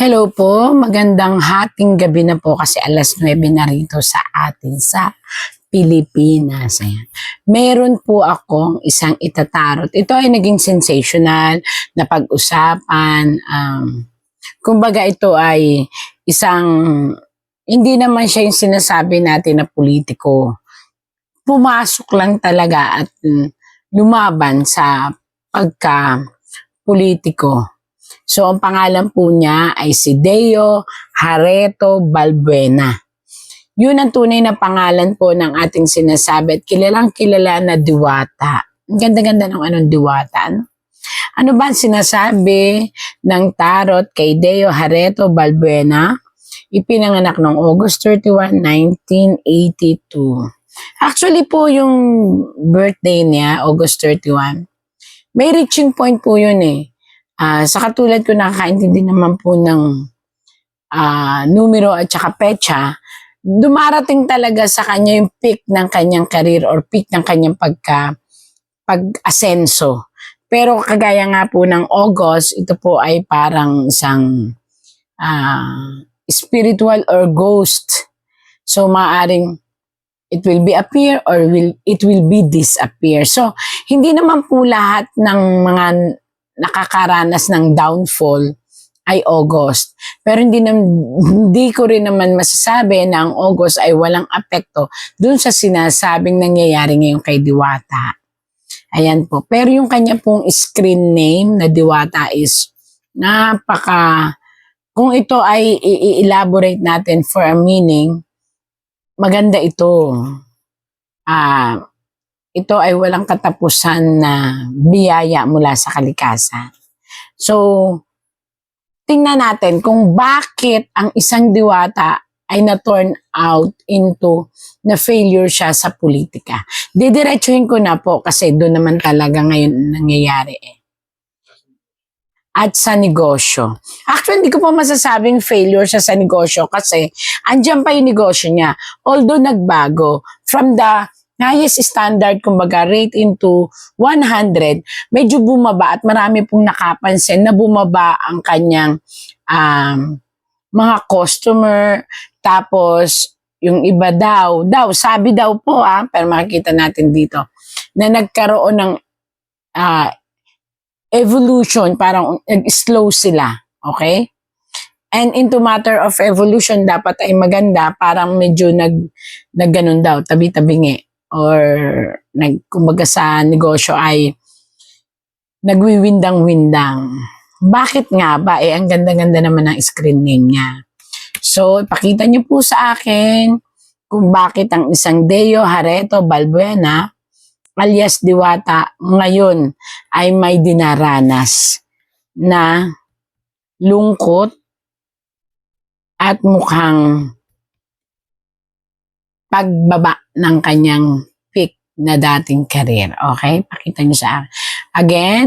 Hello po, magandang hating gabi na po kasi alas 9 na rito sa atin sa Pilipinas. Ayan. Meron po akong isang itatarot. Ito ay naging sensational na pag-usapan. Um, kumbaga ito ay isang, hindi naman siya yung sinasabi natin na politiko. Pumasok lang talaga at mm, lumaban sa pagka politiko. So, ang pangalan po niya ay si Deo Hareto Balbuena. Yun ang tunay na pangalan po ng ating sinasabi at kilalang kilala na diwata. Ang ganda-ganda ng anong diwata. Ano? ano ba ang sinasabi ng tarot kay Deo Hareto Balbuena? Ipinanganak noong August 31, 1982. Actually po yung birthday niya, August 31, may reaching point po yun eh. Ah, sa katulad ko nakakaintindi naman po ng ah, numero at saka petsa, dumarating talaga sa kanya yung peak ng kanyang career or peak ng kanyang pagka pag-asenso. Pero kagaya nga po ng August, ito po ay parang isang ah, spiritual or ghost. So maaring it will be appear or will it will be disappear. So hindi naman po lahat ng mga nakakaranas ng downfall ay August. Pero hindi, nam, hindi ko rin naman masasabi na ang August ay walang apekto dun sa sinasabing nangyayari ngayon kay Diwata. Ayan po. Pero yung kanya pong screen name na Diwata is napaka, kung ito ay i-elaborate natin for a meaning, maganda ito. Ah, ito ay walang katapusan na biyaya mula sa kalikasan. So, tingnan natin kung bakit ang isang diwata ay na-turn out into na failure siya sa politika. Didiretsuhin ko na po kasi doon naman talaga ngayon nangyayari eh. At sa negosyo. Actually, hindi ko po masasabing failure siya sa negosyo kasi andyan pa yung negosyo niya. Although nagbago from the highest standard, kumbaga rate into 100, medyo bumaba at marami pong nakapansin na bumaba ang kanyang um, mga customer. Tapos, yung iba daw, daw, sabi daw po ah, pero makikita natin dito, na nagkaroon ng ah, evolution, parang nag-slow sila. Okay? And into matter of evolution, dapat ay maganda, parang medyo nag, nag ganun daw, tabi-tabingi or nag kumbaga sa negosyo ay nagwiwindang-windang. Bakit nga ba? Eh, ang ganda-ganda naman ng screen name niya. So, ipakita niyo po sa akin kung bakit ang isang Deo Hareto Balbuena alias Diwata ngayon ay may dinaranas na lungkot at mukhang pagbaba ng kanyang peak na dating career. Okay? Pakita niyo sa akin. Again,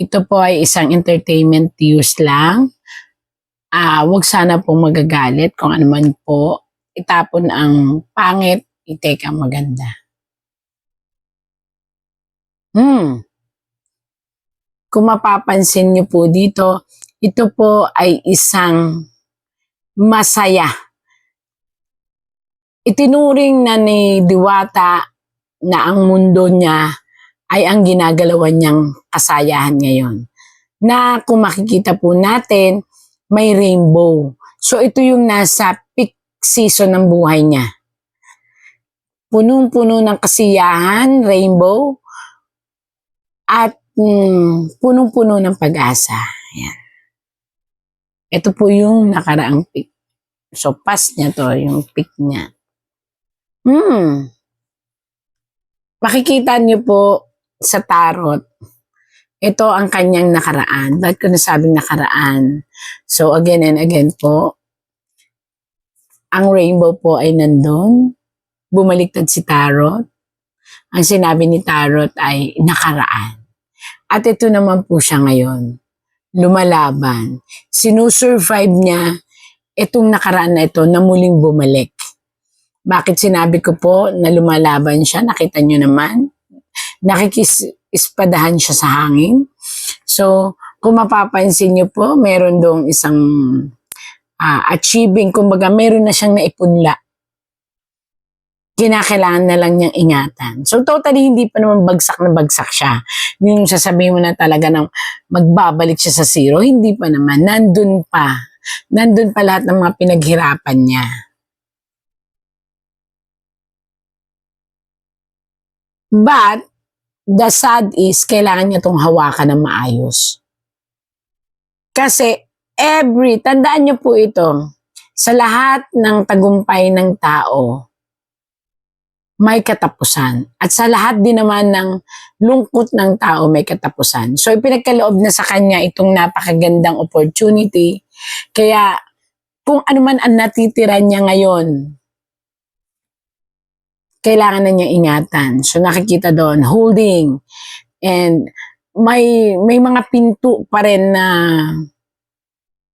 ito po ay isang entertainment use lang. Ah, wag sana pong magagalit kung ano man po. Itapon ang pangit, itake ang maganda. Hmm. Kung mapapansin niyo po dito, ito po ay isang masaya itinuring na ni Diwata na ang mundo niya ay ang ginagalawan niyang kasayahan ngayon. Na kung makikita po natin, may rainbow. So ito yung nasa peak season ng buhay niya. Punong-puno ng kasiyahan, rainbow, at mm, punong-puno ng pag-asa. Ayan. Ito po yung nakaraang peak. So, past niya to, yung peak niya. Hmm. Makikita niyo po sa tarot, ito ang kanyang nakaraan. Bakit ko nasabing nakaraan? So again and again po, ang rainbow po ay nandun. Bumaliktad si Tarot. Ang sinabi ni Tarot ay nakaraan. At ito naman po siya ngayon. Lumalaban. Sinusurvive niya itong nakaraan na ito na muling bumalik. Bakit sinabi ko po na lumalaban siya? Nakita nyo naman. Nakikispadahan siya sa hangin. So, kung mapapansin nyo po, meron dong isang ah, achieving, kumbaga meron na siyang naipunla. Kinakailangan na lang niyang ingatan. So totally hindi pa naman bagsak na bagsak siya. Yung sasabihin mo na talaga ng magbabalik siya sa zero, hindi pa naman. Nandun pa. Nandun pa lahat ng mga pinaghirapan niya. But, the sad is, kailangan niya itong hawakan ng maayos. Kasi, every, tandaan niyo po ito, sa lahat ng tagumpay ng tao, may katapusan. At sa lahat din naman ng lungkot ng tao, may katapusan. So, ipinagkaloob na sa kanya itong napakagandang opportunity. Kaya, kung ano man ang natitira niya ngayon, kailangan na niya ingatan. So nakikita doon, holding. And may, may mga pinto pa rin na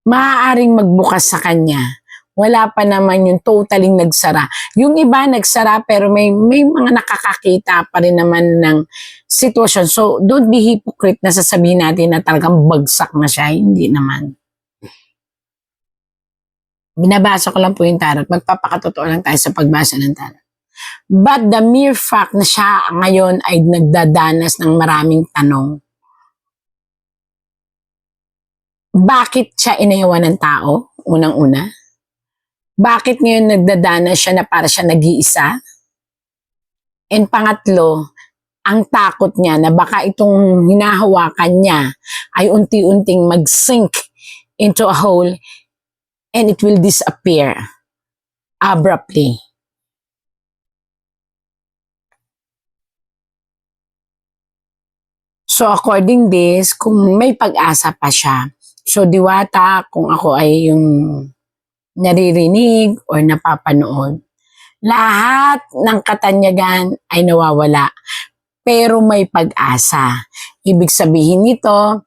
maaaring magbukas sa kanya. Wala pa naman yung totaling nagsara. Yung iba nagsara pero may, may mga nakakakita pa rin naman ng sitwasyon. So don't be hypocrite na sasabihin natin na talagang bagsak na siya. Hindi naman. Binabasa ko lang po yung tarot. Magpapakatotoo lang tayo sa pagbasa ng tarot. But the mere fact na siya ngayon ay nagdadanas ng maraming tanong. Bakit siya inayawan ng tao? Unang-una. Bakit ngayon nagdadanas siya na para siya nag-iisa? And pangatlo, ang takot niya na baka itong hinahawakan niya ay unti-unting mag-sink into a hole and it will disappear abruptly. So according this, kung may pag-asa pa siya, so diwata kung ako ay yung naririnig or napapanood, lahat ng katanyagan ay nawawala. Pero may pag-asa. Ibig sabihin nito,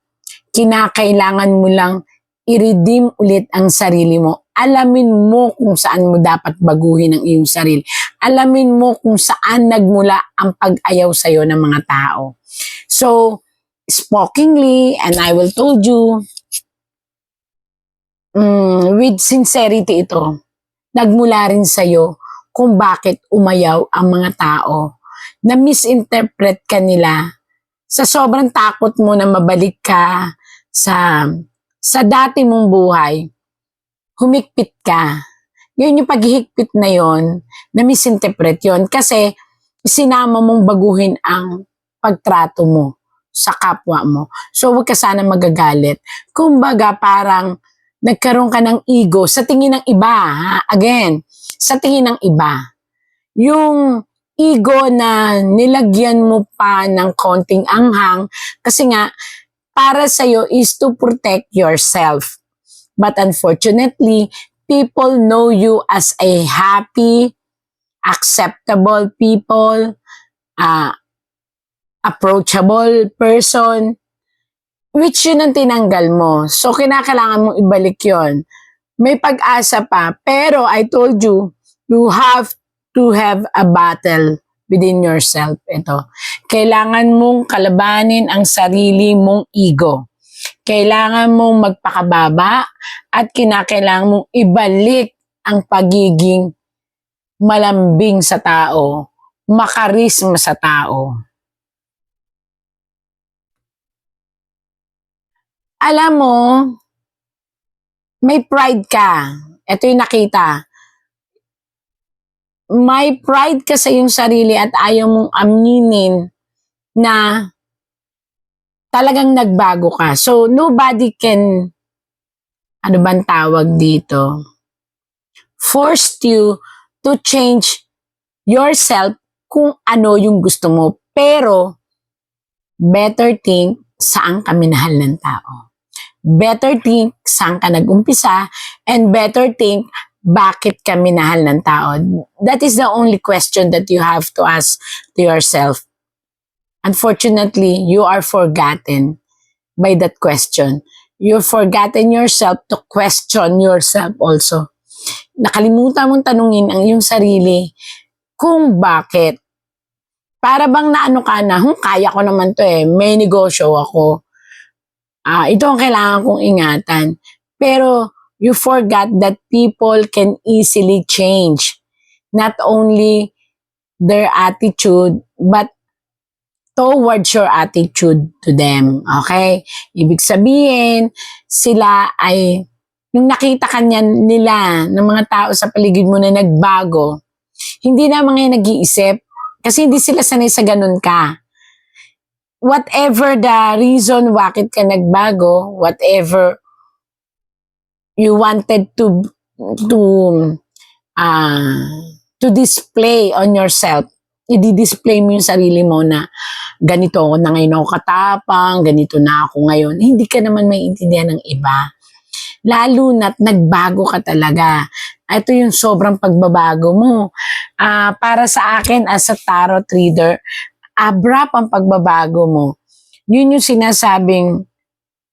kinakailangan mo lang i-redeem ulit ang sarili mo. Alamin mo kung saan mo dapat baguhin ang iyong sarili. Alamin mo kung saan nagmula ang pag-ayaw sa'yo ng mga tao. So, spokingly, and I will told you, mm, with sincerity ito, nagmula rin sa'yo kung bakit umayaw ang mga tao na misinterpret ka nila sa sobrang takot mo na mabalik ka sa sa dati mong buhay, humikpit ka. Yun yung paghihigpit na yon na misinterpret yon kasi sinama mong baguhin ang pagtrato mo sa kapwa mo. So, huwag ka sana magagalit. Kumbaga, parang nagkaroon ka ng ego sa tingin ng iba. Ha? Again, sa tingin ng iba. Yung ego na nilagyan mo pa ng konting anghang kasi nga, para sa'yo is to protect yourself. But unfortunately, people know you as a happy, acceptable people, uh, approachable person, which yun ang tinanggal mo. So, kinakailangan mong ibalik yon. May pag-asa pa, pero I told you, you have to have a battle within yourself. Ito. Kailangan mong kalabanin ang sarili mong ego. Kailangan mong magpakababa at kinakailangan mong ibalik ang pagiging malambing sa tao, makarisma sa tao. alam mo, may pride ka. Ito yung nakita. May pride ka sa iyong sarili at ayaw mong aminin na talagang nagbago ka. So, nobody can, ano bang tawag dito? Forced you to change yourself kung ano yung gusto mo. Pero, better think saan ka minahal ng tao better think saan ka nag-umpisa and better think bakit ka minahal ng tao. That is the only question that you have to ask to yourself. Unfortunately, you are forgotten by that question. You've forgotten yourself to question yourself also. Nakalimutan mong tanungin ang iyong sarili kung bakit. Para bang naano ka na, hmm, kaya ko naman to eh, may negosyo ako, Ah, ito ang kailangan kong ingatan. Pero you forgot that people can easily change not only their attitude but towards your attitude to them. Okay? Ibig sabihin, sila ay, nung nakita ka niya nila ng mga tao sa paligid mo na nagbago, hindi na mga nag-iisip kasi hindi sila sanay sa ganun ka. Whatever the reason bakit ka nagbago, whatever you wanted to to ah to display on yourself, i-display mo yung sarili mo na ganito ako na ngayon ako katapang, ganito na ako ngayon. Hindi ka naman may intindihan ng iba. Lalo na't nagbago ka talaga. Ito yung sobrang pagbabago mo. Ah, para sa akin as a tarot reader, abrupt ang pagbabago mo. Yun yung sinasabing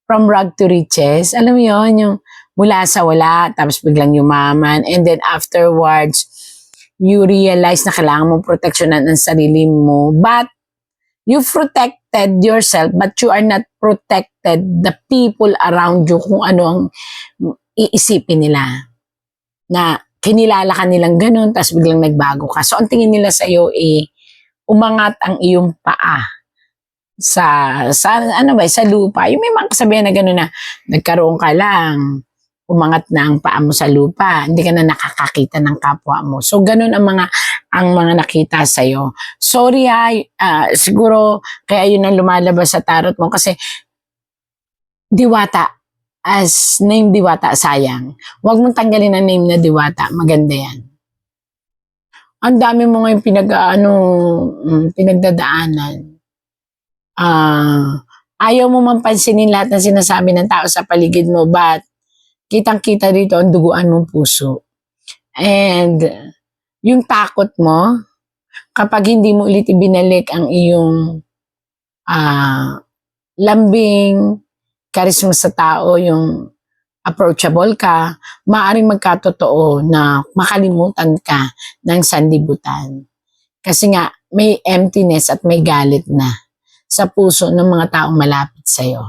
from rag to riches. Alam mo yun, yung mula sa wala, tapos biglang yumaman, and then afterwards, you realize na kailangan mo proteksyonan ang sarili mo. But, you protected yourself, but you are not protected the people around you kung ano ang iisipin nila. Na kinilala ka nilang ganun, tapos biglang nagbago ka. So, ang tingin nila sa'yo, eh, umangat ang iyong paa sa sa ano ba sa lupa yung may mga kasabihan na gano'n na nagkaroon ka lang umangat na ang paa mo sa lupa. Hindi ka na nakakakita ng kapwa mo. So gano'n ang mga ang mga nakita sa iyo sorry ha ah, siguro kaya yun ang lumalabas sa tarot mo kasi diwata. As name diwata sayang. Huwag mong tanggalin ang name na diwata. Maganda yan. Ang dami mo ngayon pinag ano mm, pinagdadaanan. Ah ayaw mo man pansinin lahat ng sinasabi ng tao sa paligid mo, but kitang-kita dito ang duguan mong puso. And yung takot mo, kapag hindi mo ulit ibinalik ang iyong ah lambing, karisma sa tao, yung approachable ka, maaaring magkatotoo na makalimutan ka ng sandibutan. Kasi nga, may emptiness at may galit na sa puso ng mga taong malapit sa iyo.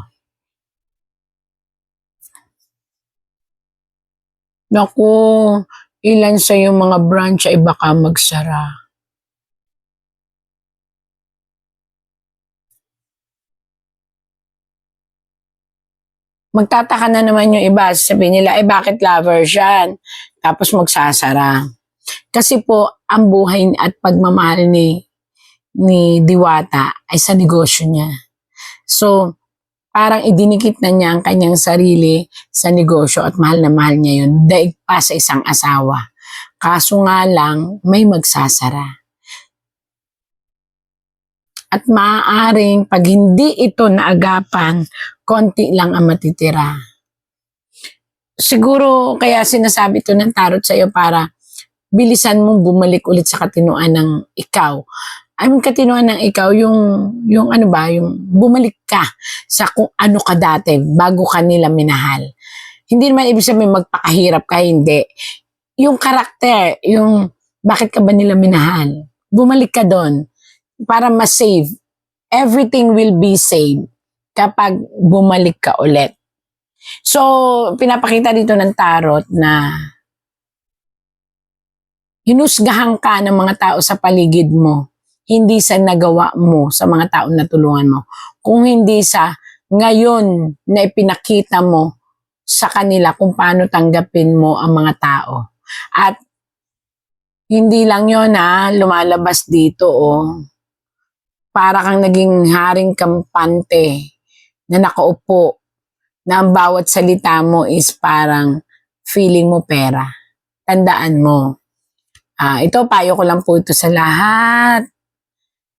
Naku, ilan sa yung mga branch ay baka magsara. Magtataka na naman yung iba, sabihin nila, eh bakit lovers yan? Tapos magsasara. Kasi po, ang buhay at pagmamahal ni ni Diwata ay sa negosyo niya. So, parang idinikit na niya ang kanyang sarili sa negosyo at mahal na mahal niya yun daig pa sa isang asawa. Kaso nga lang, may magsasara. At maaaring pag hindi ito naagapan, konti lang ang matitira. Siguro kaya sinasabi to ng tarot sa iyo para bilisan mong bumalik ulit sa katinuan ng ikaw ang katinuan ng ikaw, yung, yung ano ba, yung bumalik ka sa kung ano ka dati bago ka nila minahal. Hindi naman ibig sabihin magpakahirap ka, hindi. Yung karakter, yung bakit ka ba nila minahal? Bumalik ka doon para ma-save. Everything will be saved kapag bumalik ka ulit. So, pinapakita dito ng tarot na hinusgahan ka ng mga tao sa paligid mo hindi sa nagawa mo sa mga taong natulungan mo, kung hindi sa ngayon na ipinakita mo sa kanila kung paano tanggapin mo ang mga tao. At hindi lang yon ha, lumalabas dito oh. Para kang naging haring kampante na nakaupo na ang bawat salita mo is parang feeling mo pera. Tandaan mo. Ah, ito payo ko lang po ito sa lahat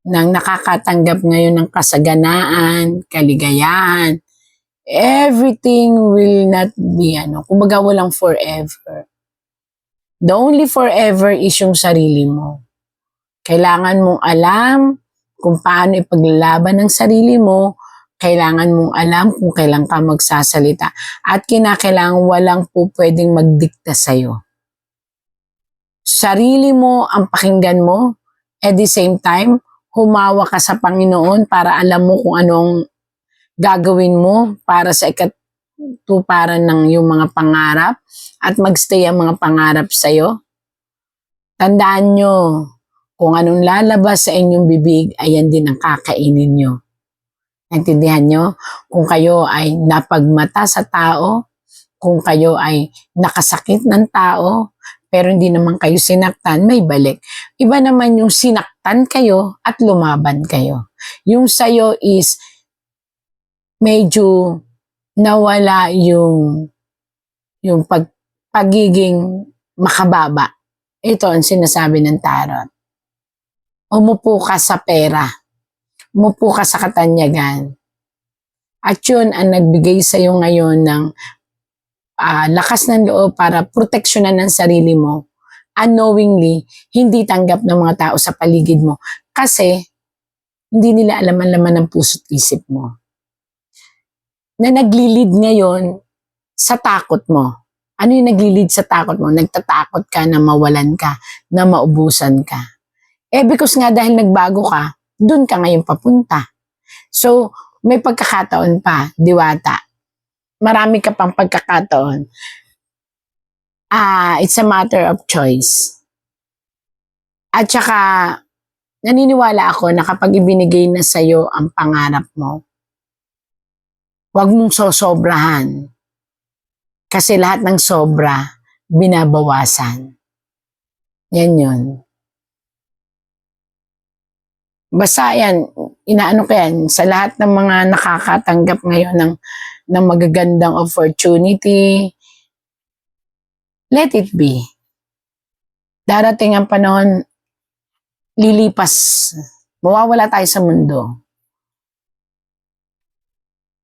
ng nakakatanggap ngayon ng kasaganaan, kaligayahan, everything will not be ano, kumbaga walang forever. The only forever is yung sarili mo. Kailangan mong alam kung paano ipaglalaban ng sarili mo, kailangan mong alam kung kailan ka magsasalita, at kinakailangan walang po pwedeng magdikta sa'yo. Sarili mo ang pakinggan mo, at the same time, humawa ka sa Panginoon para alam mo kung anong gagawin mo para sa ikat tuparan ng yung mga pangarap at magstay ang mga pangarap sa'yo. Tandaan nyo, kung anong lalabas sa inyong bibig, ayan din ang kakainin nyo. Naintindihan nyo? Kung kayo ay napagmata sa tao, kung kayo ay nakasakit ng tao, pero hindi naman kayo sinaktan, may balik. Iba naman yung sinaktan kayo at lumaban kayo. Yung sayo is medyo nawala yung yung pag, pagiging makababa. Ito ang sinasabi ng tarot. Umupo ka sa pera. Umupo ka sa katanyagan. At yun ang nagbigay sa iyo ngayon ng ah, lakas ng loob para proteksyonan ng sarili mo. Unknowingly, hindi tanggap ng mga tao sa paligid mo. Kasi, hindi nila alam ang laman ng puso't isip mo. Na naglilid ngayon sa takot mo. Ano yung naglilid sa takot mo? Nagtatakot ka na mawalan ka, na maubusan ka. Eh, because nga dahil nagbago ka, dun ka ngayon papunta. So, may pagkakataon pa, diwata. Marami ka pang pagkakataon. Ah, it's a matter of choice. At saka, naniniwala ako na kapag ibinigay na sa'yo ang pangarap mo, huwag mong sosobrahan. Kasi lahat ng sobra, binabawasan. Yan yun. Basta yan, inaano ko yan, sa lahat ng mga nakakatanggap ngayon ng, ng magagandang opportunity, let it be. Darating ang panahon, lilipas, mawawala tayo sa mundo.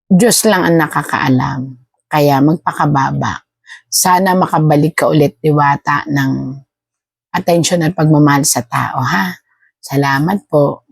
Diyos lang ang nakakaalam. Kaya magpakababa. Sana makabalik ka ulit diwata ng atensyon at pagmamahal sa tao, ha? Salamat po.